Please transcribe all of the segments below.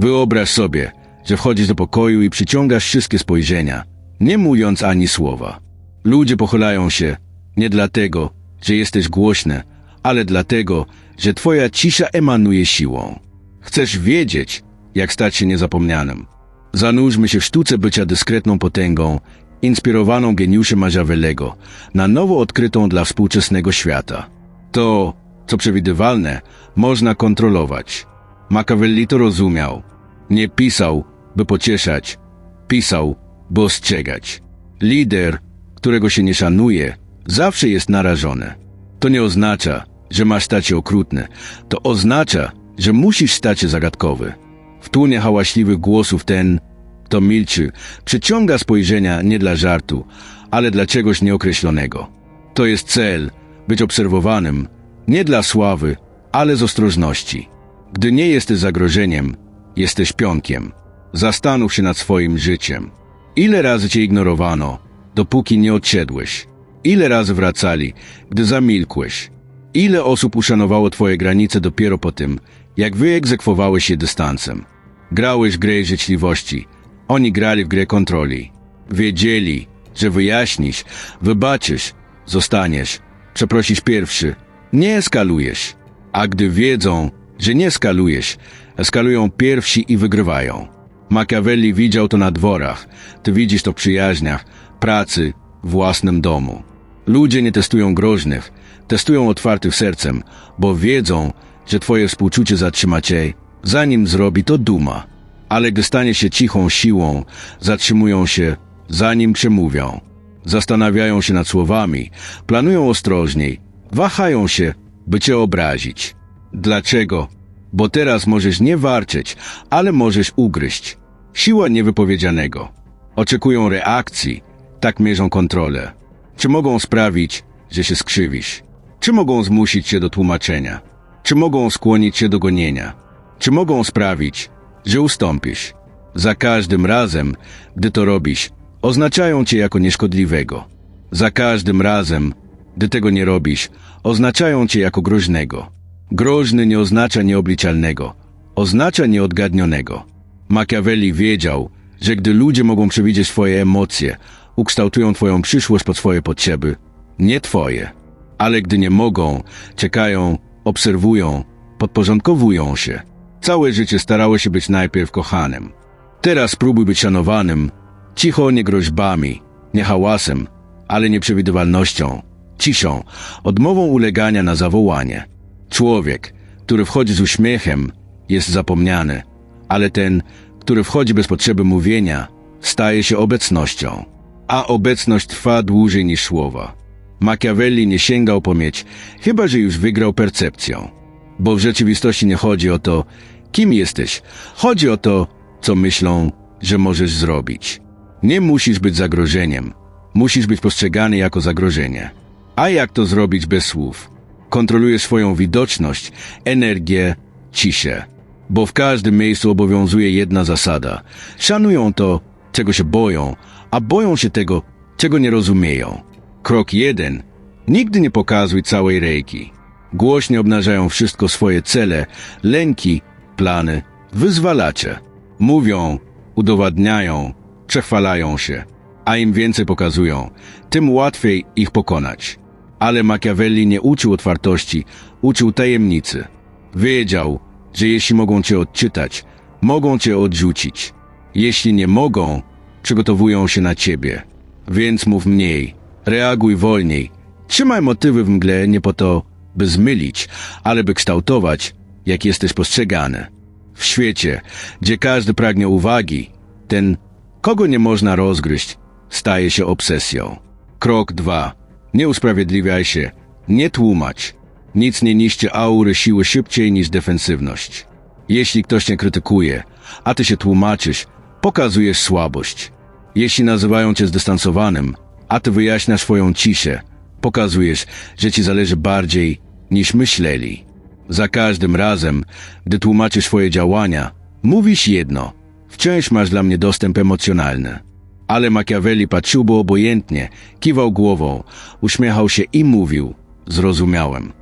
Wyobraź sobie, że wchodzisz do pokoju i przyciągasz wszystkie spojrzenia, nie mówiąc ani słowa. Ludzie pochylają się nie dlatego, że jesteś głośny, ale dlatego, że twoja cisza emanuje siłą. Chcesz wiedzieć, jak stać się niezapomnianym. Zanurzmy się w sztuce bycia dyskretną potęgą, inspirowaną geniuszem Machiavellego, na nowo odkrytą dla współczesnego świata. To, co przewidywalne, można kontrolować. Machiavelli to rozumiał. Nie pisał, by pocieszać, pisał, by ostrzegać. Lider, którego się nie szanuje, zawsze jest narażony. To nie oznacza, że masz stać się okrutny. To oznacza, że musisz stać się zagadkowy. W tłunie hałaśliwych głosów ten, kto milczy, przyciąga spojrzenia nie dla żartu, ale dla czegoś nieokreślonego. To jest cel, być obserwowanym, nie dla sławy, ale z ostrożności. Gdy nie jesteś zagrożeniem, jesteś pionkiem. Zastanów się nad swoim życiem. Ile razy cię ignorowano, dopóki nie odszedłeś? Ile razy wracali, gdy zamilkłeś? Ile osób uszanowało twoje granice dopiero po tym, jak wyegzekwowałeś je dystansem? Grałeś w grę życzliwości, oni grali w grę kontroli. Wiedzieli, że wyjaśnisz, wybaczysz, zostaniesz, przeprosisz pierwszy, nie eskalujesz. A gdy wiedzą, że nie eskalujesz, eskalują pierwsi i wygrywają. Machiavelli widział to na dworach, ty widzisz to w przyjaźniach, pracy, własnym domu. Ludzie nie testują groźnych, testują otwartych sercem, bo wiedzą, że twoje współczucie zatrzyma cię, zanim zrobi to duma. Ale gdy stanie się cichą siłą, zatrzymują się, zanim przemówią. Zastanawiają się nad słowami, planują ostrożniej, wahają się, by cię obrazić. Dlaczego? Bo teraz możesz nie warczeć, ale możesz ugryźć. Siła niewypowiedzianego. Oczekują reakcji, tak mierzą kontrolę. Czy mogą sprawić, że się skrzywisz? Czy mogą zmusić cię do tłumaczenia? Czy mogą skłonić cię do gonienia? Czy mogą sprawić, że ustąpisz? Za każdym razem, gdy to robisz, oznaczają cię jako nieszkodliwego. Za każdym razem, gdy tego nie robisz, oznaczają cię jako groźnego. Groźny nie oznacza nieobliczalnego, oznacza nieodgadnionego. Machiavelli wiedział, że gdy ludzie mogą przewidzieć twoje emocje, ukształtują twoją przyszłość pod swoje potrzeby, nie twoje. Ale gdy nie mogą, czekają, obserwują, podporządkowują się. Całe życie starało się być najpierw kochanym. Teraz próbuj być szanowanym, cicho nie groźbami, nie hałasem, ale nieprzewidywalnością, ciszą, odmową ulegania na zawołanie. Człowiek, który wchodzi z uśmiechem, jest zapomniany, ale ten, który wchodzi bez potrzeby mówienia, staje się obecnością. A obecność trwa dłużej niż słowa. Machiavelli nie sięgał po mieć, chyba że już wygrał percepcją. Bo w rzeczywistości nie chodzi o to, kim jesteś. Chodzi o to, co myślą, że możesz zrobić. Nie musisz być zagrożeniem. Musisz być postrzegany jako zagrożenie. A jak to zrobić bez słów? Kontrolujesz swoją widoczność, energię, ciszę. Bo w każdym miejscu obowiązuje jedna zasada. Szanują to, czego się boją, a boją się tego, czego nie rozumieją. Krok jeden. Nigdy nie pokazuj całej rejki. Głośnie obnażają wszystko swoje cele, lęki, plany, wyzwalacze. Mówią, udowadniają, przechwalają się, a im więcej pokazują, tym łatwiej ich pokonać. Ale Machiavelli nie uczył otwartości, uczył tajemnicy. Wiedział, że jeśli mogą cię odczytać, mogą cię odrzucić. Jeśli nie mogą, przygotowują się na ciebie. Więc mów mniej, reaguj wolniej. Trzymaj motywy w mgle nie po to, by zmylić, ale by kształtować, jak jesteś postrzegany. W świecie, gdzie każdy pragnie uwagi, ten, kogo nie można rozgryźć, staje się obsesją. Krok dwa. Nie usprawiedliwiaj się, nie tłumacz. Nic nie niszczy aury siły szybciej niż defensywność. Jeśli ktoś cię krytykuje, a ty się tłumaczysz, pokazujesz słabość. Jeśli nazywają cię zdystansowanym, a ty wyjaśniasz swoją ciszę, pokazujesz, że ci zależy bardziej niż myśleli. Za każdym razem, gdy tłumaczysz swoje działania, mówisz jedno. Wciąż masz dla mnie dostęp emocjonalny. Ale Machiavelli patrzył bo obojętnie, kiwał głową, uśmiechał się i mówił: Zrozumiałem.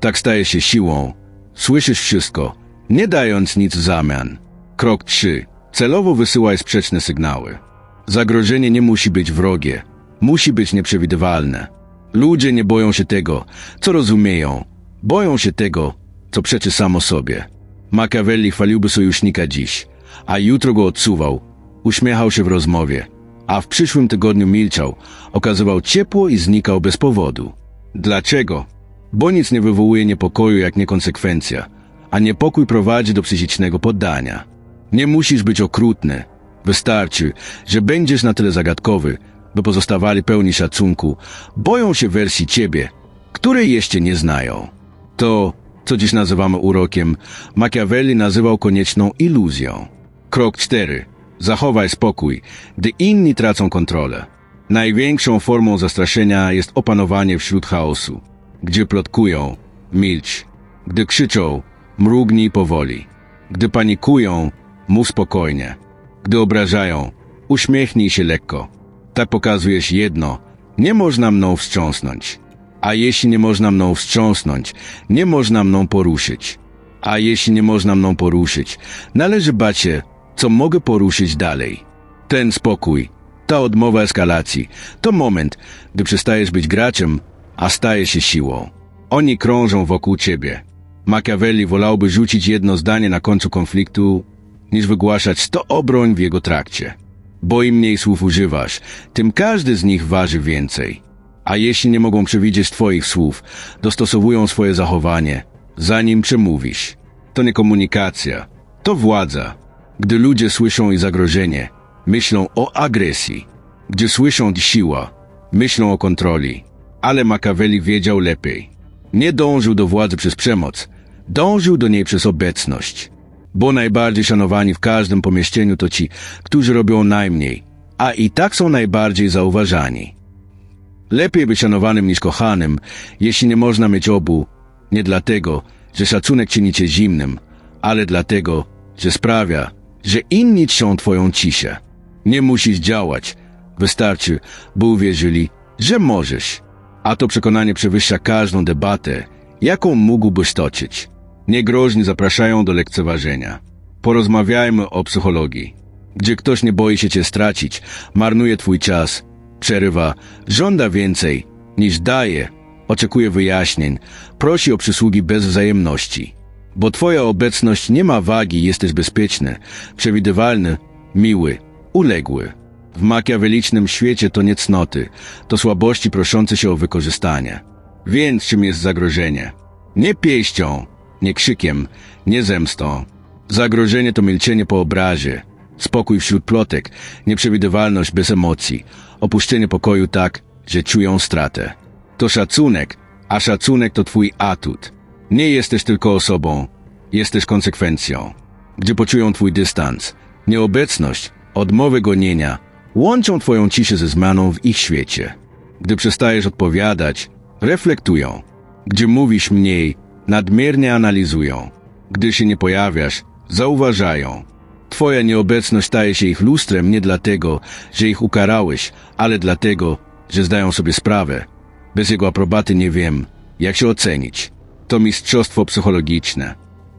Tak staje się siłą. Słyszysz wszystko, nie dając nic w zamian. Krok 3. Celowo wysyłaj sprzeczne sygnały. Zagrożenie nie musi być wrogie, musi być nieprzewidywalne. Ludzie nie boją się tego, co rozumieją, boją się tego, co przeczy samo sobie. Machiavelli chwaliłby sojusznika dziś, a jutro go odsuwał, uśmiechał się w rozmowie, a w przyszłym tygodniu milczał, okazywał ciepło i znikał bez powodu. Dlaczego? Bo nic nie wywołuje niepokoju jak niekonsekwencja, a niepokój prowadzi do psychicznego poddania. Nie musisz być okrutny. Wystarczy, że będziesz na tyle zagadkowy, by pozostawali pełni szacunku, boją się wersji ciebie, której jeszcze nie znają. To, co dziś nazywamy urokiem, Machiavelli nazywał konieczną iluzją. Krok 4. Zachowaj spokój, gdy inni tracą kontrolę. Największą formą zastraszenia jest opanowanie wśród chaosu. Gdzie plotkują, milcz. Gdy krzyczą, mrugnij powoli. Gdy panikują, mów spokojnie. Gdy obrażają, uśmiechnij się lekko. Tak pokazujesz jedno, nie można mną wstrząsnąć. A jeśli nie można mną wstrząsnąć, nie można mną poruszyć. A jeśli nie można mną poruszyć, należy bać się, co mogę poruszyć dalej. Ten spokój, ta odmowa eskalacji, to moment, gdy przestajesz być graczem, a stajesz się siłą. Oni krążą wokół ciebie. Machiavelli wolałby rzucić jedno zdanie na końcu konfliktu, niż wygłaszać sto obroń w jego trakcie. Bo im mniej słów używasz, tym każdy z nich waży więcej. A jeśli nie mogą przewidzieć Twoich słów, dostosowują swoje zachowanie, zanim przemówisz. To nie komunikacja, to władza. Gdy ludzie słyszą i zagrożenie, myślą o agresji. Gdy słyszą siła, myślą o kontroli. Ale Machiavelli wiedział lepiej. Nie dążył do władzy przez przemoc, dążył do niej przez obecność. Bo najbardziej szanowani w każdym pomieszczeniu to ci, którzy robią najmniej, a i tak są najbardziej zauważani. Lepiej być szanowanym niż kochanym, jeśli nie można mieć obu, nie dlatego, że szacunek czyni cię zimnym, ale dlatego, że sprawia, że inni czczą twoją ciszę. Nie musisz działać, wystarczy, by uwierzyli, że możesz. A to przekonanie przewyższa każdą debatę, jaką mógłbyś toczyć. Niegroźni zapraszają do lekceważenia. Porozmawiajmy o psychologii. Gdzie ktoś nie boi się cię stracić, marnuje twój czas, przerywa, żąda więcej niż daje, oczekuje wyjaśnień, prosi o przysługi bez wzajemności. Bo twoja obecność nie ma wagi, jesteś bezpieczny, przewidywalny, miły, uległy. W makiawelicznym świecie to nie cnoty, to słabości proszące się o wykorzystanie. Więc czym jest zagrożenie? Nie pieścią, nie krzykiem, nie zemstą. Zagrożenie to milczenie po obrazie, spokój wśród plotek, nieprzewidywalność bez emocji, opuszczenie pokoju tak, że czują stratę. To szacunek, a szacunek to twój atut. Nie jesteś tylko osobą, jesteś konsekwencją. Gdzie poczują twój dystans, nieobecność, odmowy gonienia, łączą twoją ciszę ze zmianą w ich świecie. Gdy przestajesz odpowiadać, reflektują. Gdzie mówisz mniej, nadmiernie analizują. Gdy się nie pojawiasz, zauważają. Twoja nieobecność staje się ich lustrem nie dlatego, że ich ukarałeś, ale dlatego, że zdają sobie sprawę. Bez jego aprobaty nie wiem, jak się ocenić. To mistrzostwo psychologiczne.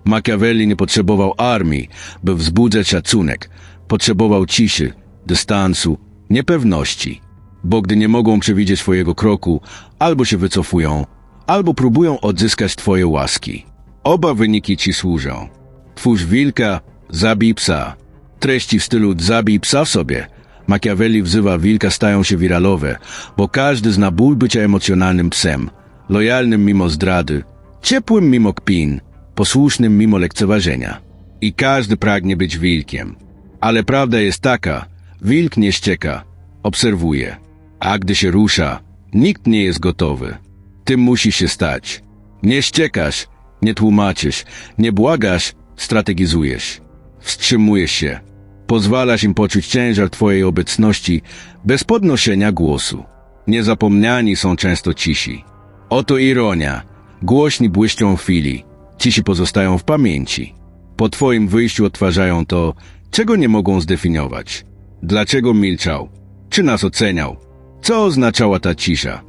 Machiavelli nie potrzebował armii, by wzbudzać szacunek. Potrzebował ciszy, dystansu, niepewności. Bo gdy nie mogą przewidzieć twojego kroku, albo się wycofują, albo próbują odzyskać twoje łaski. Oba wyniki ci służą. Twórz wilka, zabij psa. Treści w stylu zabij psa w sobie. Machiavelli wzywa wilka stają się wiralowe, bo każdy zna ból bycia emocjonalnym psem, lojalnym mimo zdrady, ciepłym mimo kpin, posłusznym mimo lekceważenia. I każdy pragnie być wilkiem. Ale prawda jest taka, wilk nie ścieka, obserwuje. A gdy się rusza, nikt nie jest gotowy. Tym musi się stać. Nie ściekasz, nie tłumaczysz, nie błagasz, strategizujesz. Wstrzymujesz się. Pozwalasz im poczuć ciężar Twojej obecności bez podnoszenia głosu. Niezapomniani są często cisi. Oto ironia. Głośni błyszczą chwili. Cisi pozostają w pamięci. Po Twoim wyjściu odtwarzają to, czego nie mogą zdefiniować. Dlaczego milczał? Czy nas oceniał? Co oznaczała ta cisza?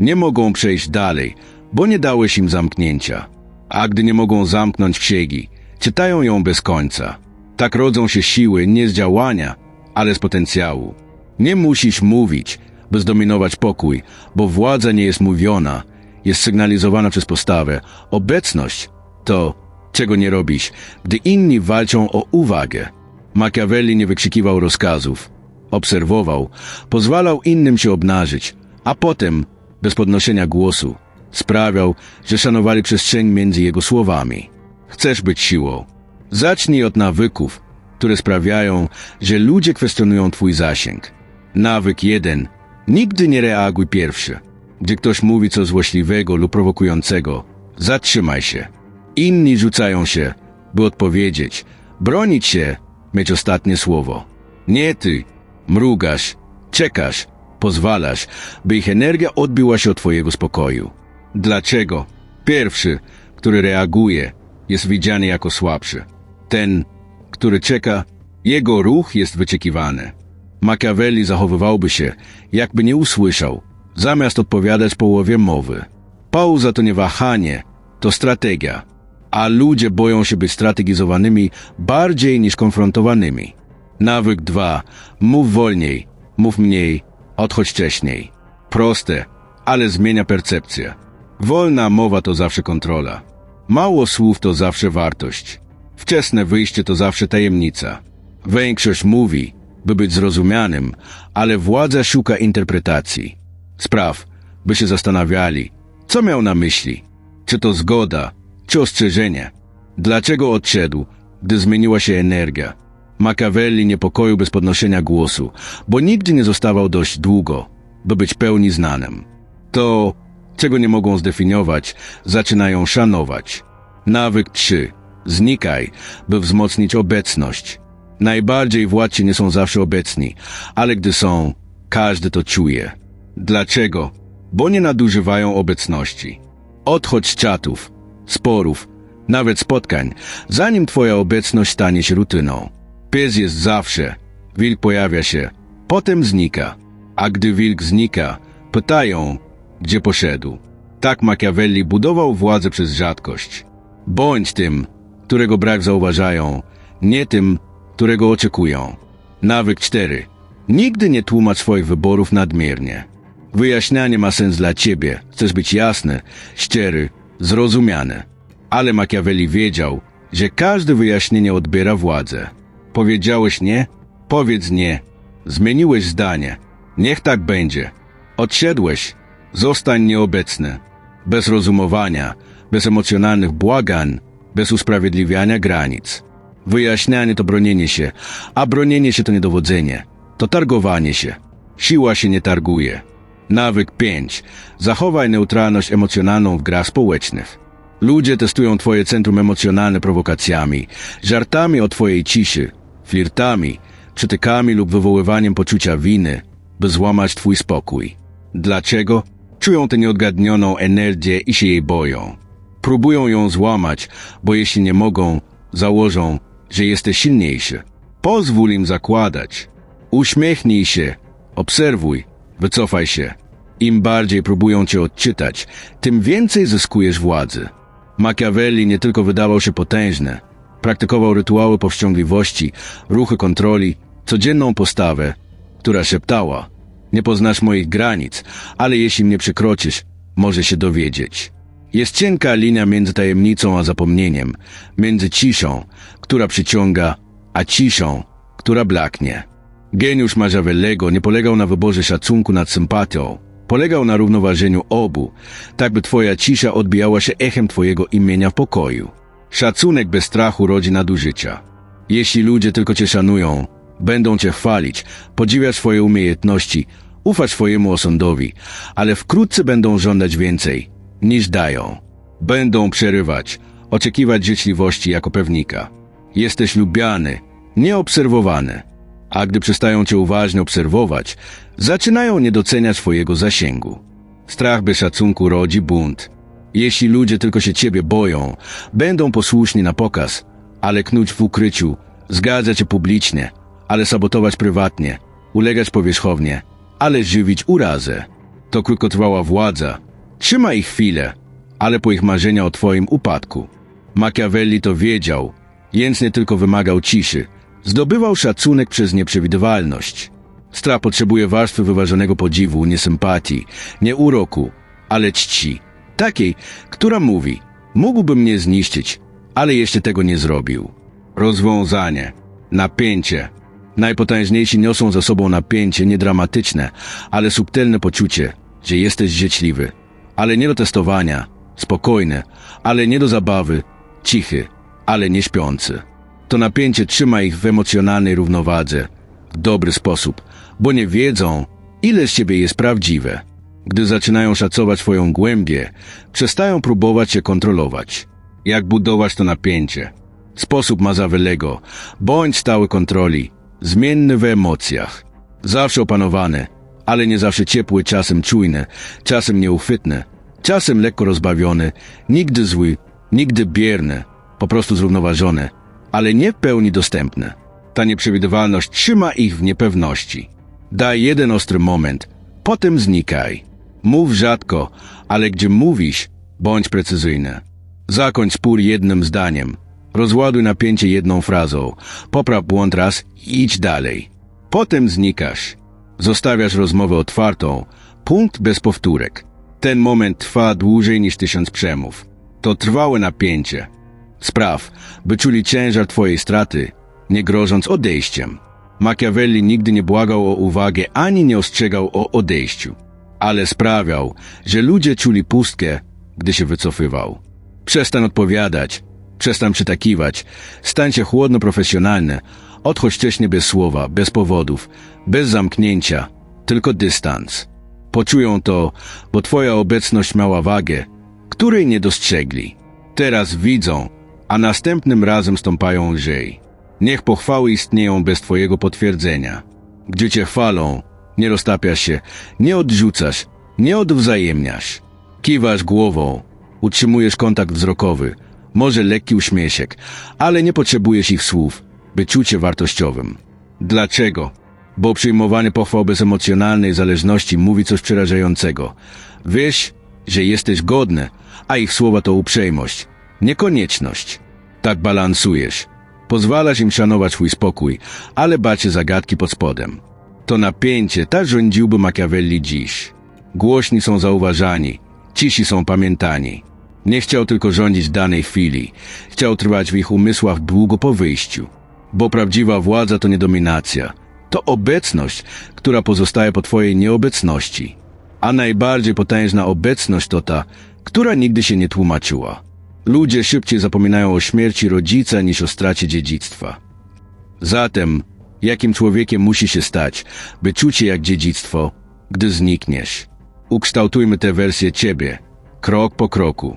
Nie mogą przejść dalej, bo nie dałeś im zamknięcia. A gdy nie mogą zamknąć księgi, czytają ją bez końca. Tak rodzą się siły nie z działania, ale z potencjału. Nie musisz mówić, by zdominować pokój, bo władza nie jest mówiona, jest sygnalizowana przez postawę. Obecność to, czego nie robisz, gdy inni walczą o uwagę. Machiavelli nie wykrzykiwał rozkazów. Obserwował, pozwalał innym się obnażyć, a potem, bez podnoszenia głosu, sprawiał, że szanowali przestrzeń między jego słowami. Chcesz być siłą. Zacznij od nawyków, które sprawiają, że ludzie kwestionują twój zasięg. Nawyk jeden. Nigdy nie reaguj pierwszy. Gdy ktoś mówi coś złośliwego lub prowokującego, zatrzymaj się. Inni rzucają się, by odpowiedzieć, bronić się, mieć ostatnie słowo. Nie ty. Mrugasz, czekasz, pozwalasz, by ich energia odbiła się od twojego spokoju. Dlaczego? Pierwszy, który reaguje, jest widziany jako słabszy. Ten, który czeka, jego ruch jest wyczekiwany. Machiavelli zachowywałby się, jakby nie usłyszał, zamiast odpowiadać połowie mowy. Pauza to nie wahanie, to strategia, a ludzie boją się być strategizowanymi bardziej niż konfrontowanymi. Nawyk 2. Mów wolniej, mów mniej, odchodź wcześniej. Proste, ale zmienia percepcję. Wolna mowa to zawsze kontrola. Mało słów to zawsze wartość. Wczesne wyjście to zawsze tajemnica. Większość mówi, by być zrozumianym, ale władza szuka interpretacji. Spraw, by się zastanawiali, co miał na myśli. Czy to zgoda, czy ostrzeżenie. Dlaczego odszedł, gdy zmieniła się energia? Machiavelli niepokoju bez podnoszenia głosu, bo nigdy nie zostawał dość długo, by być pełni znanym. To, czego nie mogą zdefiniować, zaczynają szanować. Nawyk 3. Znikaj, by wzmocnić obecność. Najbardziej władcy nie są zawsze obecni, ale gdy są, każdy to czuje. Dlaczego? Bo nie nadużywają obecności. Odchodź z czatów, sporów, nawet spotkań, zanim twoja obecność stanie się rutyną. Pies jest zawsze, wilk pojawia się, potem znika. A gdy wilk znika, pytają, gdzie poszedł. Tak Machiavelli budował władzę przez rzadkość. Bądź tym, którego brak zauważają, nie tym, którego oczekują. Nawyk 4. Nigdy nie tłumacz swoich wyborów nadmiernie. Wyjaśnianie ma sens dla ciebie. Chcesz być jasny, szczery, zrozumiany. Ale Machiavelli wiedział, że każde wyjaśnienie odbiera władzę. Powiedziałeś nie? Powiedz nie. Zmieniłeś zdanie. Niech tak będzie. Odszedłeś. Zostań nieobecny. Bez rozumowania, bez emocjonalnych błagań, bez usprawiedliwiania granic. Wyjaśnianie to bronienie się, a bronienie się to niedowodzenie. To targowanie się. Siła się nie targuje. Nawyk 5. Zachowaj neutralność emocjonalną w grach społecznych. Ludzie testują twoje centrum emocjonalne prowokacjami, żartami o twojej ciszy, flirtami, przytykami lub wywoływaniem poczucia winy, by złamać twój spokój. Dlaczego? Czują tę nieodgadnioną energię i się jej boją. Próbują ją złamać, bo jeśli nie mogą, założą, że jesteś silniejszy. Pozwól im zakładać. Uśmiechnij się, obserwuj, wycofaj się. Im bardziej próbują cię odczytać, tym więcej zyskujesz władzy. Machiavelli nie tylko wydawał się potężny, praktykował rytuały powściągliwości, ruchy kontroli, codzienną postawę, która szeptała: Nie poznasz moich granic, ale jeśli mnie przekroczysz, może się dowiedzieć. Jest cienka linia między tajemnicą a zapomnieniem, między ciszą, która przyciąga, a ciszą, która blaknie. Geniusz Machiavellego nie polegał na wyborze szacunku nad sympatią, polegał na równoważeniu obu, tak by twoja cisza odbijała się echem twojego imienia w pokoju. Szacunek bez strachu rodzi nadużycia. Jeśli ludzie tylko cię szanują, będą cię chwalić, podziwiać swoje umiejętności, ufać swojemu osądowi, ale wkrótce będą żądać więcej, niż dają. Będą przerywać, oczekiwać życzliwości jako pewnika. Jesteś lubiany, nieobserwowany. A gdy przestają cię uważnie obserwować, zaczynają nie doceniać swojego zasięgu. Strach bez szacunku rodzi bunt. Jeśli ludzie tylko się ciebie boją, będą posłuszni na pokaz, ale knuć w ukryciu, zgadzać się publicznie, ale sabotować prywatnie, ulegać powierzchownie, ale żywić urazę. To krótkotrwała władza. Trzyma ich chwilę, ale po ich marzenia o twoim upadku. Machiavelli to wiedział Jens nie tylko wymagał ciszy, zdobywał szacunek przez nieprzewidywalność. Stra potrzebuje warstwy wyważonego podziwu, nie sympatii, nie uroku, ale czci. Takiej, która mówi, mógłbym mnie zniszczyć, ale jeszcze tego nie zrobił. Rozwiązanie, napięcie. Najpotężniejsi niosą za sobą napięcie niedramatyczne, ale subtelne poczucie, że jesteś życzliwy, ale nie do testowania, spokojny, ale nie do zabawy, cichy, ale nie śpiący. To napięcie trzyma ich w emocjonalnej równowadze, w dobry sposób, bo nie wiedzą, ile z ciebie jest prawdziwe. Gdy zaczynają szacować twoją głębię, przestają próbować się kontrolować. Jak budować to napięcie? Sposób Mazawelego. Bądź stały kontroli, zmienny w emocjach. Zawsze opanowany, ale nie zawsze ciepły, czasem czujny, czasem nieuchwytny, czasem lekko rozbawiony, nigdy zły, nigdy bierny, po prostu zrównoważony, ale nie w pełni dostępny. Ta nieprzewidywalność trzyma ich w niepewności. Daj jeden ostry moment, potem znikaj. Mów rzadko, ale gdzie mówisz, bądź precyzyjny. Zakończ spór jednym zdaniem. Rozładuj napięcie jedną frazą. Popraw błąd raz i idź dalej. Potem znikasz. Zostawiasz rozmowę otwartą. Punkt bez powtórek. Ten moment trwa dłużej niż tysiąc przemów. To trwałe napięcie. Spraw, by czuli ciężar twojej straty, nie grożąc odejściem. Machiavelli nigdy nie błagał o uwagę ani nie ostrzegał o odejściu, ale sprawiał, że ludzie czuli pustkę, gdy się wycofywał. Przestań odpowiadać, przestań przytakiwać, stań się chłodno profesjonalny, odchodź wcześniej bez słowa, bez powodów, bez zamknięcia, tylko dystans. Poczują to, bo twoja obecność miała wagę, której nie dostrzegli. Teraz widzą, a następnym razem stąpają lżej. Niech pochwały istnieją bez Twojego potwierdzenia. Gdzie Cię chwalą, nie roztapiasz się, nie odrzucasz, nie odwzajemniasz. Kiwasz głową, utrzymujesz kontakt wzrokowy, może lekki uśmieszek, ale nie potrzebujesz ich słów, by czuć się wartościowym. Dlaczego? Bo przyjmowanie pochwał bez emocjonalnej zależności mówi coś przerażającego. Wiesz, że jesteś godny, a ich słowa to uprzejmość, niekonieczność. Tak balansujesz. Pozwalasz im szanować swój spokój, ale bacie zagadki pod spodem. To napięcie tak rządziłby Machiavelli dziś. Głośni są zauważani, cisi są pamiętani. Nie chciał tylko rządzić danej chwili, chciał trwać w ich umysłach długo po wyjściu. Bo prawdziwa władza to nie dominacja, to obecność, która pozostaje po twojej nieobecności. A najbardziej potężna obecność to ta, która nigdy się nie tłumaczyła. Ludzie szybciej zapominają o śmierci rodzica niż o stracie dziedzictwa. Zatem, jakim człowiekiem musi się stać, by czuć się jak dziedzictwo, gdy znikniesz? Ukształtujmy tę wersję ciebie, krok po kroku.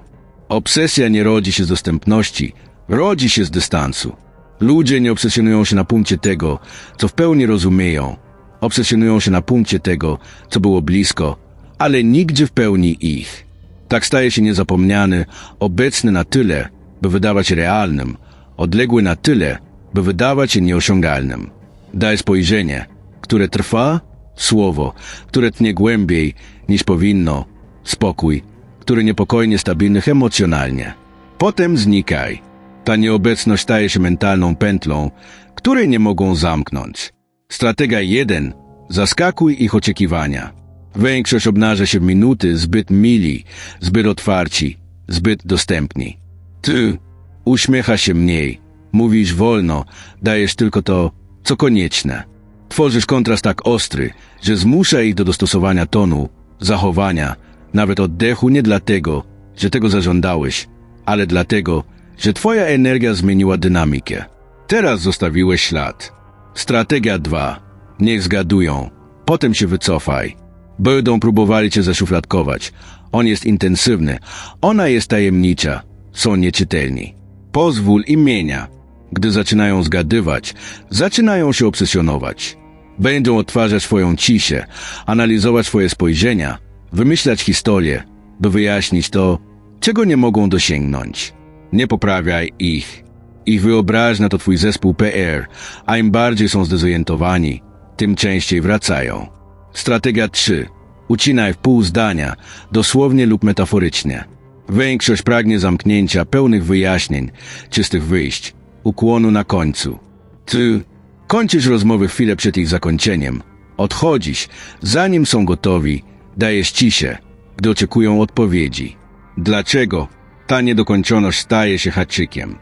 Obsesja nie rodzi się z dostępności, rodzi się z dystansu. Ludzie nie obsesjonują się na punkcie tego, co w pełni rozumieją. Obsesjonują się na punkcie tego, co było blisko, ale nigdzie w pełni ich. Tak staje się niezapomniany, obecny na tyle, by wydawać realnym, odległy na tyle, by wydawać się nieosiągalnym. Daj spojrzenie, które trwa, słowo, które tnie głębiej niż powinno, spokój, który niepokojnie stabilnych emocjonalnie. Potem znikaj. Ta nieobecność staje się mentalną pętlą, której nie mogą zamknąć. Strategia 1. Zaskakuj ich oczekiwania. Większość obnaża się w minuty zbyt mili, zbyt otwarci, zbyt dostępni. Ty uśmiecha się mniej, mówisz wolno, dajesz tylko to, co konieczne. Tworzysz kontrast tak ostry, że zmusza ich do dostosowania tonu, zachowania, nawet oddechu nie dlatego, że tego zażądałeś, ale dlatego, że twoja energia zmieniła dynamikę. Teraz zostawiłeś ślad. Strategia 2. Niech zgadują. Potem się wycofaj. Będą próbowali cię zaszufladkować. On jest intensywny, ona jest tajemnicza, są nieczytelni. Pozwól imienia. Gdy zaczynają zgadywać, zaczynają się obsesjonować. Będą odtwarzać swoją ciszę, analizować swoje spojrzenia, wymyślać historię, by wyjaśnić to, czego nie mogą dosięgnąć. Nie poprawiaj ich. Ich wyobraźnia to twój zespół PR, a im bardziej są zdezorientowani, tym częściej wracają. Strategia 3. Ucinaj w pół zdania, dosłownie lub metaforycznie. Większość pragnie zamknięcia, pełnych wyjaśnień, czystych wyjść. ukłonu na końcu. Ty kończysz rozmowy chwilę przed ich zakończeniem. Odchodzisz, zanim są gotowi, dajesz ciszę, gdy oczekują odpowiedzi. Dlaczego ta niedokończoność staje się haczykiem?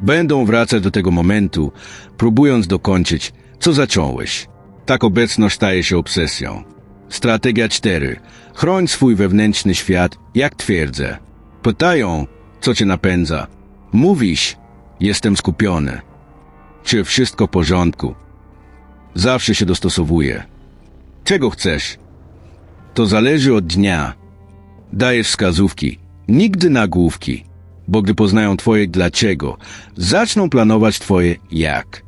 Będą wracać do tego momentu, próbując dokończyć, co zacząłeś. Tak obecność staje się obsesją. Strategia 4. Chroń swój wewnętrzny świat, jak twierdzę. Pytają, co cię napędza. Mówisz, jestem skupiony. Czy wszystko w porządku? Zawsze się dostosowuję. Czego chcesz? To zależy od dnia. Dajesz wskazówki, nigdy nagłówki, bo gdy poznają twoje dlaczego, zaczną planować twoje jak.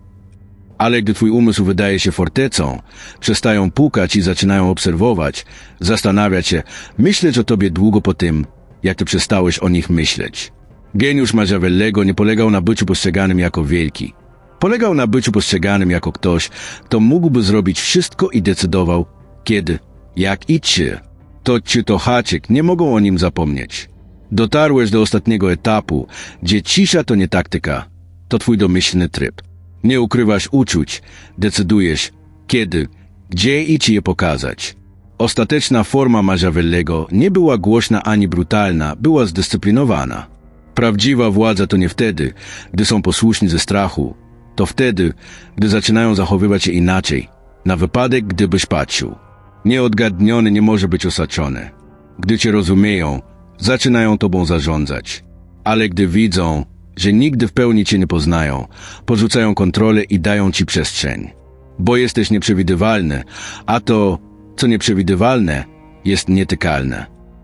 Ale gdy twój umysł wydaje się fortecą, przestają pukać i zaczynają obserwować, zastanawiać się, myśleć o tobie długo po tym, jak ty przestałeś o nich myśleć. Geniusz Machiavellego nie polegał na byciu postrzeganym jako wielki. Polegał na byciu postrzeganym jako ktoś, kto mógłby zrobić wszystko i decydował, kiedy, jak i czy. To czy to haczyk, nie mogą o nim zapomnieć. Dotarłeś do ostatniego etapu, gdzie cisza to nie taktyka, to twój domyślny tryb. Nie ukrywasz uczuć, decydujesz, kiedy, gdzie i czy je pokazać. Ostateczna forma Machiavellego nie była głośna ani brutalna, była zdyscyplinowana. Prawdziwa władza to nie wtedy, gdy są posłuszni ze strachu, to wtedy, gdy zaczynają zachowywać się inaczej, na wypadek, gdybyś patrzył. Nieodgadniony nie może być osaczony. Gdy cię rozumieją, zaczynają tobą zarządzać. Ale gdy widzą, że nigdy w pełni cię nie poznają, porzucają kontrolę i dają ci przestrzeń. Bo jesteś nieprzewidywalny, a to, co nieprzewidywalne, jest nietykalne.